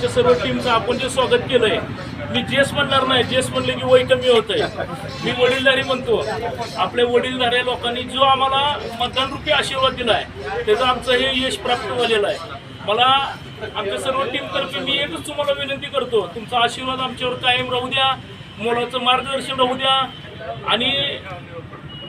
आमच्या सर्व टीमचं आपण जे स्वागत केलंय मी जेस म्हणणार नाही जेस म्हणले की वय कमी होतंय. मी वडीलधारी म्हणतो आपल्या वडीलधाऱ्या लोकांनी जो आम्हाला मतदान रुपये आशीर्वाद दिलाय त्याचं आमचं हे यश प्राप्त झालेलं आहे. मला आमच्या सर्व टीमतर्फे मी एकच तुम्हाला विनंती करतो तुमचा आशीर्वाद आमच्यावर कायम राहू द्या मुलाचं मार्गदर्शन राहू द्या आणि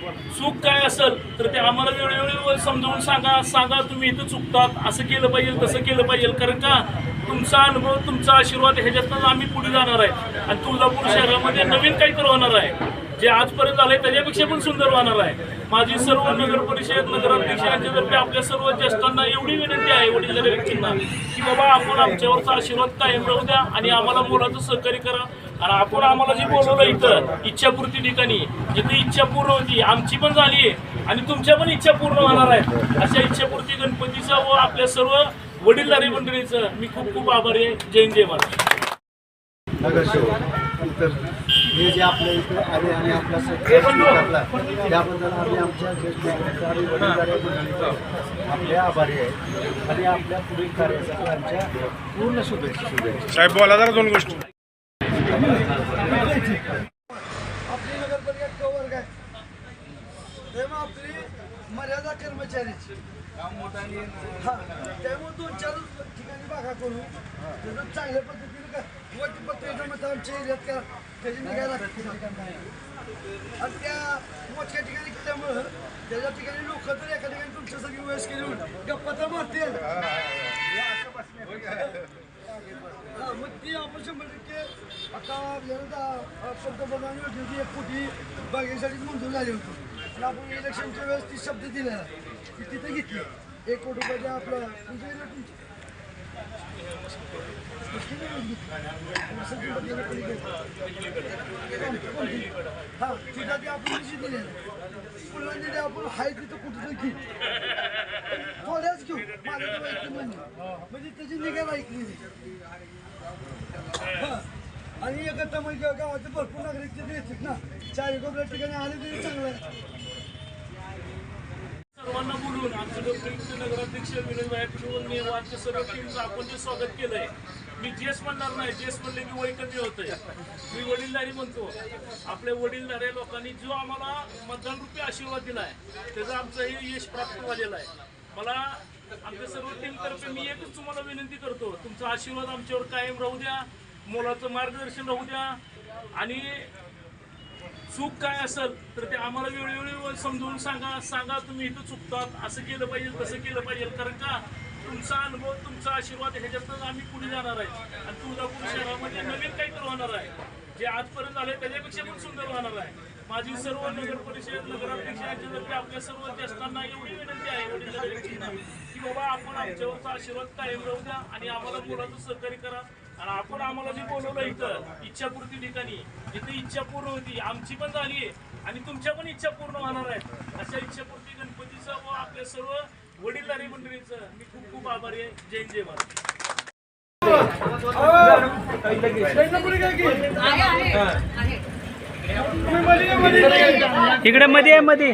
चूक काय असेल तर ते आम्हाला वेळोवेळी समजावून सांगा. सांगा तुम्ही इथं चुकतात असं केलं पाहिजे तसं केलं पाहिजे. कारण का तुमचा अनुभव तुमचा आशीर्वाद ह्याच्यातनं आम्ही पुढे जाणार आहे. आणि तुळजापूर शहरामध्ये नवीन काहीतरी होणार आहे. जे आजपर्यंत आलंय त्याच्यापेक्षा पण सुंदर होणार आहे. माझी सर्व नगर परिषद नगराध्यक्ष यांच्यातर्फे आपल्या सर्व ज्येष्ठांना एवढी विनंती आहे वडीलधाऱ्या व्यक्तींना की बाबा आपण आमच्यावरचा आशीर्वाद कायम राहू द्या आणि आम्हाला मुलाचं सहकार्य करा. आणि आपण आम्हाला जे बोलवलं इथं इच्छापूर्ती ठिकाणी जिथे इच्छा पूर्ण होती आमची पण झाली आहे आणि तुमच्या पण इच्छा पूर्ण होणार आहेत. अशा इच्छापूर्ती गणपतीचं व आपल्या सर्व वडीलधारी मंडळीचं मी खूप खूप आभारी आहे. जय हिंद जय तर हे जे आपल्या इथे आले आणि आपला स्वीकारला त्याबद्दल आम्ही आमच्या ज्येष्ठ आणि वडीलधाऱ्या मंडळीचे आपले आभारी आहे. आणि आपल्या पुढील कार्यासाठी आमच्या पूर्ण शुभेच्छा शुभेच्छा. साहेब बोला जरा दोन गोष्टी. आपली नगरपालिका कवर काय? तेव्हा आपली मर्यादा कर्मचारीची. हा त्यामुळे दोन चार ठिकाणी बघा करू. त्याचं चांगल्या पद्धतीने का वटपत्रिका मत आमच्या एरियात का त्याची निघायला लागते. आणि त्या मोठ्या ठिकाणी केल्यामुळं त्याच्या ठिकाणी लोक तर एका ठिकाणी तुमच्यासाठी सगळी केली गप्पा तर मारतील. हा, मग ती आपण शंभर टक्के आता आपल्याला दा- पंतप्रधान योजनेची एक कोटी बागेसाठी मंजूर झाली होती. आणि आपण इलेक्शनच्या वेळेस ती शब्द दिलेला ती तिथे घेतली. एक कोटी रुपये आपलं म्हणजे तुमचं. हा तिथं ते आपण कशी दिलेली पुन्हा आपण हाय तिथं कुठं घेऊ थोड्याच घेऊ. माझ्या म्हणजे त्याची निघा ऐकली आणि एकत्र म्हणजे गावाचे भरपूर नागरिक तिथे येतात ना. चार एकोप्या ठिकाणी आले तरी चांगलं सर्वांना बोलून आमचे डॉक्टर नगराध्यक्ष विनोद भाई पिशवलने व सर्व टीमचं आपण जे स्वागत केलंय मी जेस म्हणणार नाही जेस म्हणले की वय कमी होतंय. मी वडीलधारी म्हणतो आपल्या वडीलधाऱ्या लोकांनी जो आम्हाला मतदान रुपये आशीर्वाद दिलाय त्याचं आमचं हे यश प्राप्त झालेलं आहे. मला आमच्या सर्व टीमतर्फे मी एकच तुम्हाला विनंती करतो तुमचा आशीर्वाद आमच्यावर कायम राहू द्या मुलाचं मार्गदर्शन राहू द्या आणि चूक काय असेल तर ते आम्हाला वेळोवेळी समजून सांगा सांगा तुम्ही इथं चुकतात असं केलं पाहिजे तसं केलं पाहिजे. कारण का? तुमचा अनुभव तुमचा आशीर्वाद ह्याच्यातच आम्ही पुढे जाणार आहे. आणि तुळजापूर शहरामध्ये नवीन काहीतरी होणार आहे. जे आजपर्यंत आले त्याच्यापेक्षा पण सुंदर होणार आहे. माझी सर्व नगर परिषद नगराध्यक्ष यांच्यातर्फे आपल्या सर्व ज्येष्ठांना एवढी विनंती आहे एवढी की बाबा आपण आमच्यावरचा आशीर्वाद कायम राहू द्या आणि आम्हाला मुलाचं सहकार्य करा. आणि आपण आम्हाला जे बोलवलं इथं इच्छापूर्ती ठिकाणी जिथे इच्छा पूर्ण होती आमची पण झाली आहे आणि तुमच्या पण इच्छा पूर्ण होणार आहेत अशा इच्छापूर्ती गणपतीचं व आपल्या सर्व वडीलधारी मंडळीचं मी खूप खूप आभारी आहे. जय जय महाराष्ट्र इकडे मध्ये आहे, मध्ये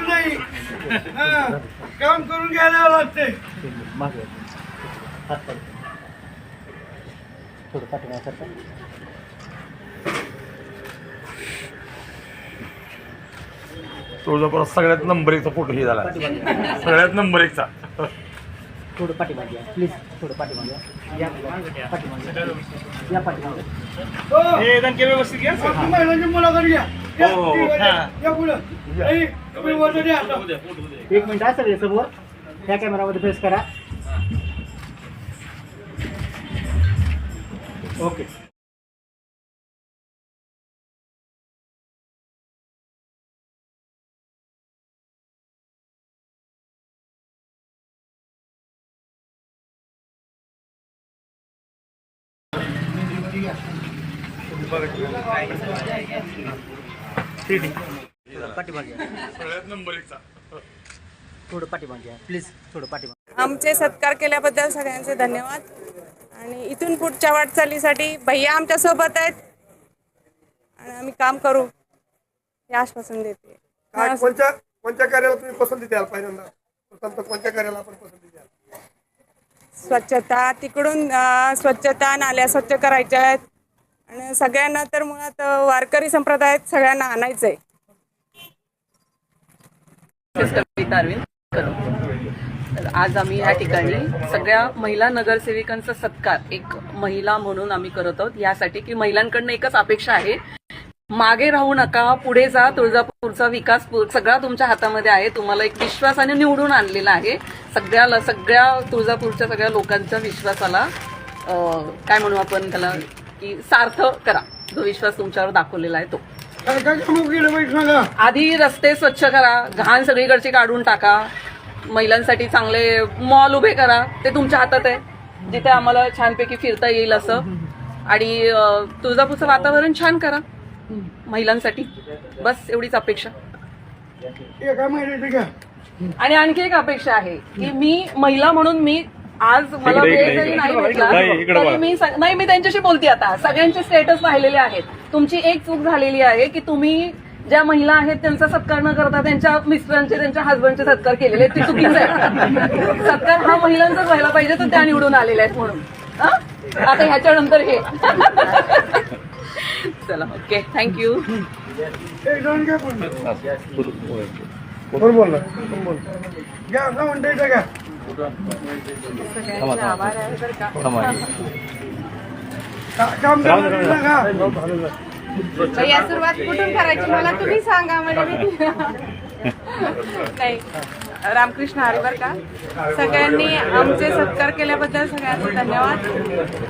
नाही हा. काम करून घ्यायला लागते थोडं तुळजापुरात सगळ्यात नंबर एकचा फोटो हे झाला. सगळ्यात नंबर एकचा थोडं घ्या प्लीज थोडं घ्या या. घ्या. या पाठिंबा घ्या महिलांची मुलाखत घ्या. एक मिनिट आहे सगळे समोर. त्या कॅमेरामध्ये प्रेस करा. ओके. थोडं प्लीज थोडं आमचे सत्कार केल्याबद्दल सगळ्यांचे धन्यवाद. आणि इथून पुढच्या वाटचालीसाठी भैया आमच्यासोबत आहेत. आणि आम्ही काम करू. हे आश्वासन देते. काय कोणत्या कोणत्या कार्याला तुम्ही पसंती द्याल पहिल्यांदा? प्रथम तर कोणत्या कार्याला आपण पसंती द्याल? स्वच्छता तिकडून अ, स्वच्छता नाल्या स्वच्छ करायच्या आहेत. आणि सगळ्यांना तर मुळात वारकरी संप्रदायात सगळ्यांना आणायचं आहे आज आम्ही या ठिकाणी सगळ्या महिला नगरसेविकांचा सत्कार एक महिला म्हणून आम्ही करत आहोत. यासाठी की महिलांकडनं एकच अपेक्षा आहे मागे राहू नका पुढे जा तुळजापूरचा विकास सगळा तुमच्या हातामध्ये आहे. तुम्हाला एक विश्वासाने निवडून आणलेला आहे. सगळ्याला सगळ्या तुळजापूरच्या सगळ्या लोकांच्या विश्वासाला काय म्हणू आपण त्याला? की सार्थ करा. जो विश्वास तुमच्यावर दाखवलेला आहे तो. काय काय कामं केलं पाहिजे सांगा? आधी रस्ते स्वच्छ करा. घाण सगळीकडची काढून टाका. महिलांसाठी चांगले मॉल उभे करा. ते तुमच्या हातात आहे. जिथे आम्हाला छानपैकी फिरता येईल असं. आणि अं, तुळजापूरचं वातावरण छान करा. महिलांसाठी. बस एवढीच अपेक्षा. एका महिन्यात का आणि आणखी एक अपेक्षा आहे की मी महिला म्हणून मी आज मला वेळ जरी नाही इकडे, भेटला तरी. मी नाही मी त्यांच्याशी बोलते आता. सगळ्यांचे स्टेटस पाहिलेले आहेत. तुमची एक चूक झालेली आहे की तुम्ही ज्या महिला आहेत त्यांचा सत्कार न करता त्यांच्या मिस्टरांचे त्यांच्या हसबंडचे सत्कार केलेले आहेत, ते चुकीचं आहे. सत्कार हा महिलांचाच व्हायला पाहिजे तर त्या निवडून आलेल्या आहेत म्हणून. हा? आता ह्याच्यानंतर हे. चला ओके थँक्यू कोण बोलला? घ्या. सगळ्यांचे आभार आहे बरं का या सुरुवात कुठून करायची मला तुम्ही सांगा म्हणजे मी नाही रामकृष्ण हरी बरं का. सगळ्यांनी आमचे सत्कार केल्याबद्दल सगळ्यांचे धन्यवाद.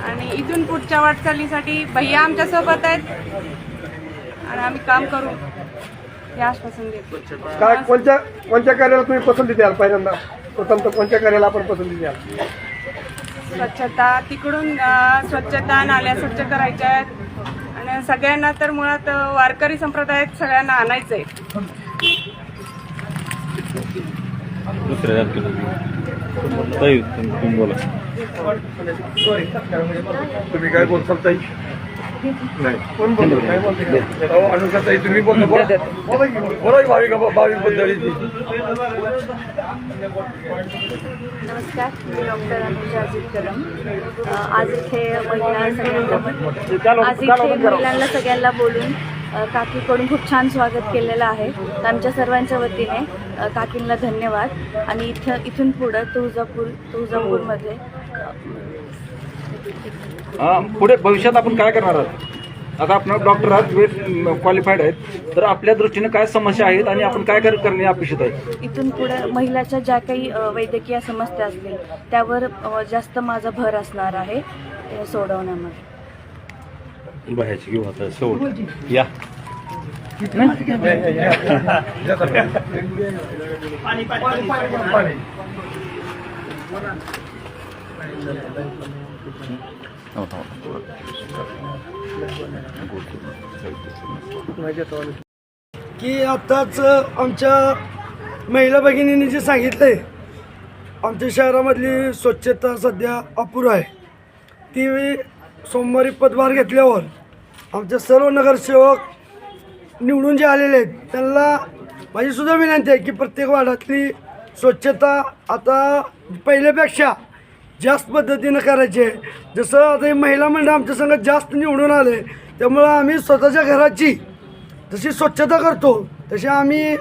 आणि इथून पुढच्या वाटचालीसाठी भैया आमच्यासोबत आहेत. आणि आम्ही काम करू. हे आश्वासन देतो. काय कोणत्या कोणत्या कार्याला तुम्ही पसंती द्याल पहिल्यांदा? प्रथम तर कोणत्या कार्याला आपण पसंती द्याल? स्वच्छता तिकडून अ, स्वच्छता नाल्या स्वच्छ करायच्या आहेत. आणि सगळ्यांना तर मुळात अ, वारकरी संप्रदायात सगळ्यांना आणायचं आहे दुसऱ्या ताई तुम्ही बोला तुम्ही काय बोलताल ताई? नाही. कोण बोलतो काय बोलतो अनुषा ताई तुम्ही बोलता बोला. बोला की, बोला की भाविक भाविक मंडळीची नमस्कार मी डॉक्टर अनुजा अजित कदम आज इथे महिला सगळ्यांना आज इथे महिलांना सगळ्यांना बोलून काकीकडून खूप छान स्वागत केलेलं आहे. तर आमच्या सर्वांच्या वतीने काकींना धन्यवाद. आणि इथं इथून पुढं तुळजापूर तुळजापूरमध्ये पुढे भविष्यात आपण काय करणार आहोत? आता आपण डॉक्टर आहात वेट क्वालिफाईड आहेत. तर आपल्या दृष्टीने काय समस्या आहेत आणि आपण काय कर- करणे अपेक्षित आहे? इथून पुढे महिलाच्या ज्या काही अ, वैद्यकीय समस्या असतील त्यावर अ, जास्त माझा भर असणार आहे ते सोडवण्यामध्ये. बाहेरची घेऊ आता शेवट या. की आत्ताच आमच्या महिला भगिनींनी जे सांगितलंय आमच्या शहरामधली स्वच्छता सध्या अपुर आहे. ती सोमवारी पदभार घेतल्यावर आमच्या सर्व नगरसेवक निवडून जे आलेले आहेत त्यांना माझीसुद्धा विनंती आहे की प्रत्येक वार्डातली स्वच्छता आता पहिल्यापेक्षा जास्त पद्धतीनं करायची. आहे जसं आता हे महिला मंडळ आमच्या संघात जास्त निवडून आले त्यामुळं आम्ही स्वतःच्या घराची जशी स्वच्छता करतो तशी आम्ही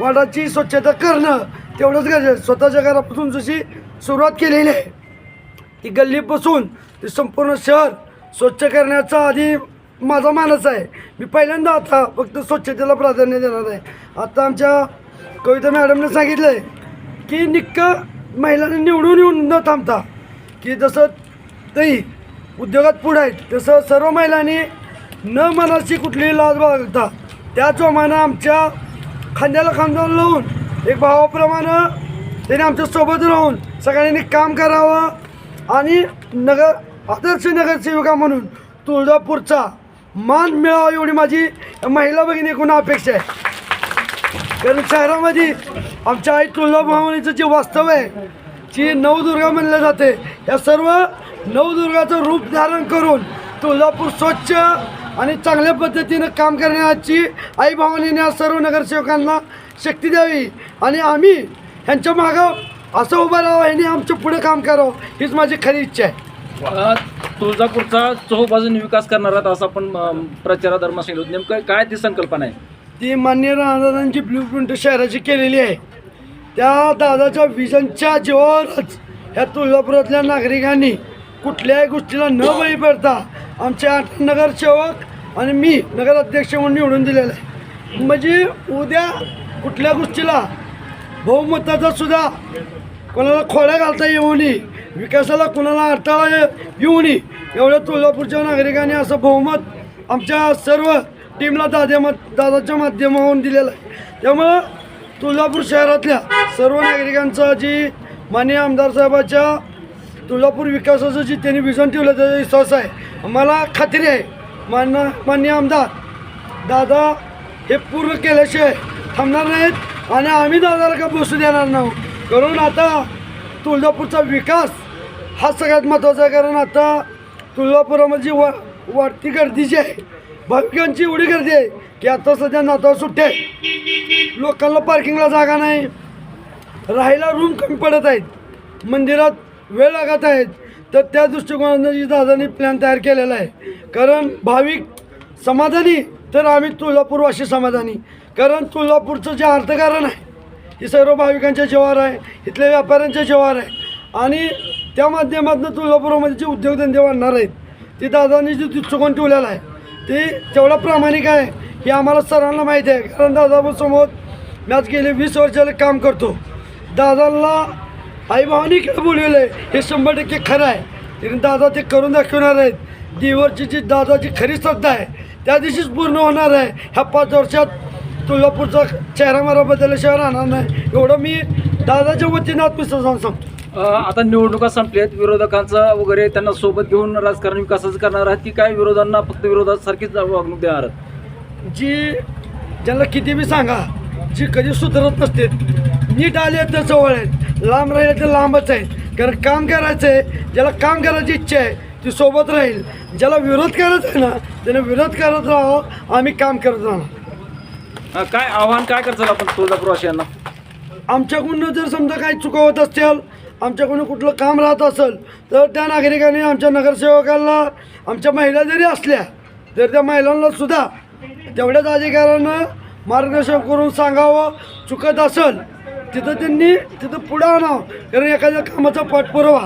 वाडाची स्वच्छता करणं तेवढंच गरजेचं स्वतःच्या घरापासून जशी सुरुवात केलेली आहे ती गल्लीपासून ते संपूर्ण शहर स्वच्छ करण्याचा आधी माझा मानस आहे. मी पहिल्यांदा आता फक्त स्वच्छतेला प्राधान्य देणार आहे. आता आमच्या कविता मॅडमने सांगितलं आहे की निक्क महिलांना निवडून येऊन न थांबता की जसं तेही उद्योगात पुढे आहेत तसं सर्व महिलांनी न मनाची कुठलीही लाज बाळगता त्याचप्रमाणे आमच्या खांद्याला खांदा लावून एक भावाप्रमाणे त्यांनी आमच्यासोबत राहून सगळ्यांनी काम करावं आणि नगर आदर्श नगरसेविका म्हणून तुळजापूरचा मान मिळावा एवढी माझी महिला भगिनीकडून अपेक्षा आहे. कारण शहरामध्ये आमच्या आई तुळजाभवानीचं जे वास्तव आहे जी नवदुर्गा म्हणलं जाते या सर्व नवदुर्गाचं रूप धारण करून तुळजापूर स्वच्छ आणि चांगल्या पद्धतीनं काम करण्याची आई भवानीने या सर्व नगरसेवकांना शक्ती द्यावी आणि आम्ही ह्यांच्या मागं असं उभं राहावं ह्याने आमचं पुढे काम करावं हीच माझी खरी इच्छा आहे तुळजापूरचा चोहोबाजूने विकास करणार आहात असं आपण प्रचारादरम्यान सांगितलं. नेमकं काय ती संकल्पना आहे ती मान्य राहणाऱ्यांची ब्ल्यू प्रिंट शहराची केलेली आहे त्या दादाच्या विजनच्या जीवावरच ह्या तुळजापुरातल्या नागरिकांनी कुठल्याही गोष्टीला न बळी पडता आमचे आठ नगरसेवक आणि मी नगराध्यक्ष म्हणून निवडून दिलेलं आहे. म्हणजे उद्या कुठल्या गोष्टीला बहुमताचा सुद्धा कोणाला खोड्या घालता येऊ नये विकासाला कुणाला अडथळा येऊ नये एवढ्या तुळजापूरच्या नागरिकांनी असं बहुमत आमच्या सर्व टीमला दाद्या दादाच्या माध्यमावरून दिलेलं आहे. त्यामुळं तुळजापूर शहरातल्या सर्व नागरिकांचा जी माननीय आमदार साहेबाच्या तुळजापूर विकासाचं जी त्यांनी विजन ठेवलं त्याचा विश्वास आहे. मला खात्री आहे मान मान्य आमदार दादा हे पूर्ण केल्याशिवाय थांबणार नाहीत आणि आम्ही दादाला का बसू देणार नाही? कारण आता तुळजापूरचा विकास हा सगळ्यात महत्त्वाचा आहे. कारण आता तुळजापुरामध्ये जी वा वाढती गर्दी जी आहे भाविकांची एवढी गर्दी आहे की आता सध्या नाताळ सुट्टे आहेत लोकांना पार्किंगला जागा नाही. राहायला रूम कमी पडत आहेत. मंदिरात वेळ लागत आहेत तर त्या दृष्टिकोनानं जी दादानी प्लॅन तयार केलेला आहे. कारण भाविक समाधानी तर आम्ही तुळजापूरवासी समाधानी. कारण तुळजापूरचं जे अर्थकारण आहे हे सर्व भाविकांच्या जेवार आहे इथल्या व्यापाऱ्यांच्या जेवार आहे. आणि त्या माध्यमातून तुळजापूरमध्ये जे उद्योगधंदे वाढणार आहेत ते दादांनी जे दृष्टिकोन ठेवलेला आहे ते तेवढा प्रामाणिक आहे हे आम्हाला सरांना माहीत आहे. कारण दादाबासमोर मी आज गेले वीस वर्षाला काम करतो. दादांना आईभावानी काय बोललेलं आहे हे शंभर टक्के खरं आहे. तरी दादा ते करून दाखवणार आहेत. दिवरची जी दादाची खरी श्रद्धा आहे त्या दिवशीच पूर्ण होणार आहे. ह्या पाच वर्षात तुळजापूरचा चेहरा मारा बदलल्याशिवाय राहणार नाही. एवढं मी दादाच्या वतीनं आत्मविश्वासानं सांगतो. आता निवडणुका संपल्यात. विरोधकांचा वगैरे त्यांना सोबत घेऊन राजकारण विकासाचं करणार आहात की काय? विरोधांना फक्त विरोधात सारखीच वागणूक देणार आहात. जी ज्यांना किती बी सांगा जी कधी सुधारत नसते. नीट आले तर जवळ आहेत. लांब राहिले तर लांबच आहेत. कारण काम करायचं आहे ज्याला काम करायची इच्छा आहे ती सोबत राहील. ज्याला विरोध करायचा आहे ना त्याने विरोध करत राहावं आम्ही काम करत राहणार. काय आव्हान काय करचाल आपण तुळजापूरवासियांना? आमच्याकडून जर समजा काही चुका होत असतील आमच्याकडून कुठलं काम राहत असेल तर त्या नागरिकांनी आमच्या नगरसेवकांना आमच्या महिला जरी असल्या तर त्या महिलांना सुद्धा तेवढ्याच अधिकारानं मार्गदर्शन करून सांगावं. चुकत असेल तिथं त्यांनी तिथं पुढं आणावं. कारण एखाद्या कामाचा पाठपुरावा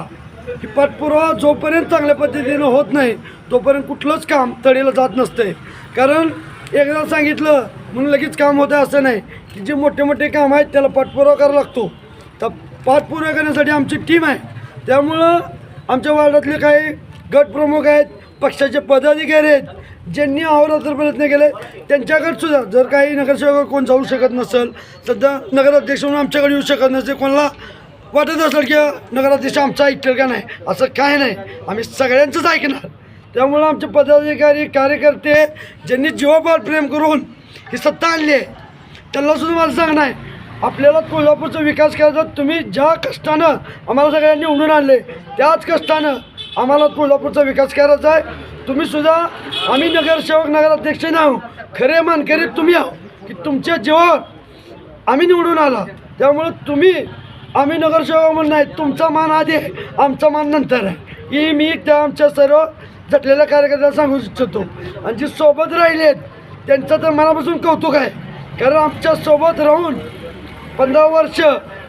ही पाठपुरावा जोपर्यंत चांगल्या पद्धतीनं होत नाही तोपर्यंत कुठलंच काम तडीला जात नसते कारण एकदा सांगितलं म्हणून लगेच काम होतं असं नाही. की जे मोठे मोठे काम आहेत त्याला पाठपुरावा करावा लागतो. तर पाठपुरावा करण्यासाठी आमची टीम आहे. त्यामुळं आमच्या वार्डातले काही गटप्रमुख आहेत पक्षाचे पदाधिकारी आहेत ज्यांनी अहोरात्र प्रयत्न केले त्यांच्याकडेसुद्धा जर काही नगरसेवक कोण जाऊ शकत नसेल सध्या नगराध्यक्ष म्हणून आमच्याकडे येऊ शकत नसेल कोणाला वाटत असेल की नगराध्यक्ष आमचा ऐकतील का नाही असं काय नाही. आम्ही सगळ्यांचंच ऐकणार. त्यामुळं आमचे पदाधिकारी कार्यकर्ते ज्यांनी जीवापार प्रेम करून ही सत्ता आणली आहे त्यांनासुद्धा मला सांगणं आहे आपल्याला कोल्हापूरचा विकास करायचा तुम्ही ज्या कष्टानं आम्हाला सगळ्यांनी निवडून आणले त्याच कष्टानं आम्हाला कोल्हापूरचा विकास करायचा आहे. तुम्ही सुद्धा आम्ही नगरसेवक नगराध्यक्ष नाही खरे मानकरी तुम्ही आहो की तुमच्या जीवावर आम्ही निवडून आला त्यामुळं तुम्ही आम्ही नगरसेवक म्हणून नाही तुमचा मान आधी आहे आमचा मान नंतर आहे. ही मी त्या आमच्या सर्व जटलेल्या कार्यकर्त्यांना सांगू इच्छितो. आणि जी सोबत राहिलेत त्यांचं तर मनापासून कौतुक आहे. कारण आमच्यासोबत राहून पंधरा वर्ष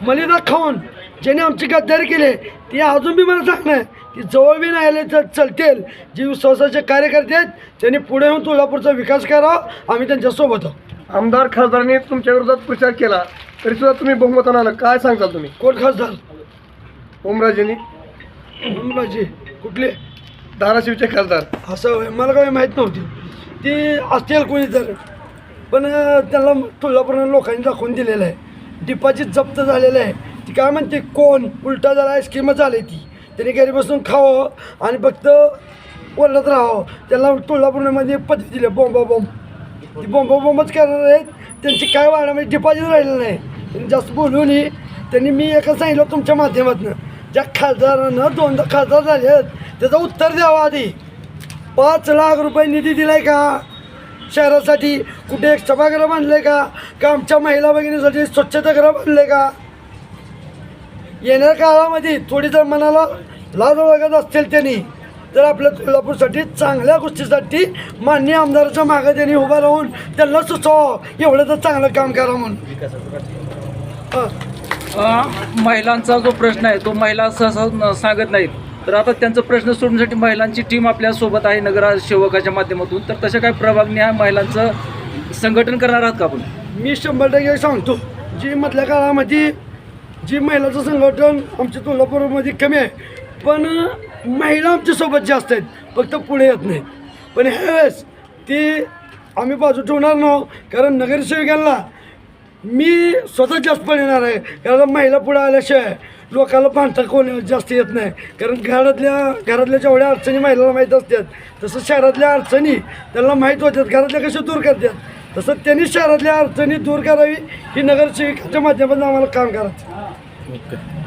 मलिदा खाऊन ज्याने आमची गद्दारी केली ती अजून बी मला सांगणं आहे की जवळ बी नाही आले तर चालतील. जे विश्वासाचे कार्यकर्ते आहेत त्यांनी पुढे येऊन तुळजापूरचा विकास करावा आम्ही त्यांच्यासोबत आहोत. आमदार खासदारांनी तुमच्या विरोधात प्रचार केला तरी सुद्धा तुम्ही बहुमतानं आला. काय सांगताल तुम्ही? कोण खासदार? ओमराजेंनी. मुलाची कुठले? धाराशिवचे खासदार. असं मला काही माहीत नव्हती. ती असतील कोणी तर पण त्याला तुळजापूरनं लोकांनी दाखवून दिलेलं आहे. डिपॉझिट जप्त झालेलं आहे. ती काय म्हणते कोण? उलटा झाला आईस्क्रीमच स्कीमच झाली ती. त्याने घरी बसून खावं आणि फक्त ओरडत राहावं. त्याला तुळजापूरमध्ये पद्धती दिली बॉम्बा बॉम्ब ती बॉम्बा बॉम्बच करणार आहेत. त्यांची काय वाढण्यामध्ये डिपॉझिट म्हणजे राहिलेलं नाही. त्यांनी जास्त बोलू नये त्यांनी मी एका सांगितलं तुमच्या माध्यमातून. ज्या खासदारानं दोनदा खासदार झाले आहेत त्याचं उत्तर द्यावं आधी. पाच लाख रुपये निधी दिलाय का? शहरासाठी कुठे एक सभागृह बांधले का? का आमच्या महिला भगिनीसाठी स्वच्छतागृह बांधले का? येणाऱ्या काळामध्ये थोडी जर मनाला लाज वगैरे असतील त्यांनी तर आपल्या कोल्हापूरसाठी चांगल्या गोष्टीसाठी मान्य आमदाराच्या मागे त्यांनी उभा राहून त्यांना सुचवावं एवढं तर चांगलं काम करा म्हणून. महिलांचा जो प्रश्न आहे तो महिला सहसा सांगत नाहीत. तर आता त्यांचा प्रश्न सोडण्यासाठी महिलांची टीम आपल्यासोबत आहे नगरसेवकाच्या माध्यमातून. तर तशा काय प्रभागनी आहे महिलांचं संघटन करणार आहात का आपण? मी शंभर टक्के सांगतो जी मधल्या काळामध्ये जी महिलाचं संघटन आमच्या कोल्हापूरमध्ये कमी आहे पण महिला आमच्यासोबत जास्त आहेत फक्त पुढे येत नाहीत पण ह्यावेळेस ती आम्ही बाजू ठेवणार नाहो हो, कारण नगरसेविकांना मी स्वतः जास्त पण येणार आहे कारण महिला पुढे आल्याशिवाय लोकांना पांढरा कोणी जास्त येत नाही. कारण घरातल्या घरातल्या जेवढ्या अडचणी महिलांना माहीत असतात तसं शहरातल्या अडचणी त्यांना माहीत होत्यात घरातल्या कशा दूर करतात. तसं त्यांनी शहरातल्या अडचणी दूर करावी ही नगरसेविकाच्या माध्यमातून आम्हाला काम करायचं.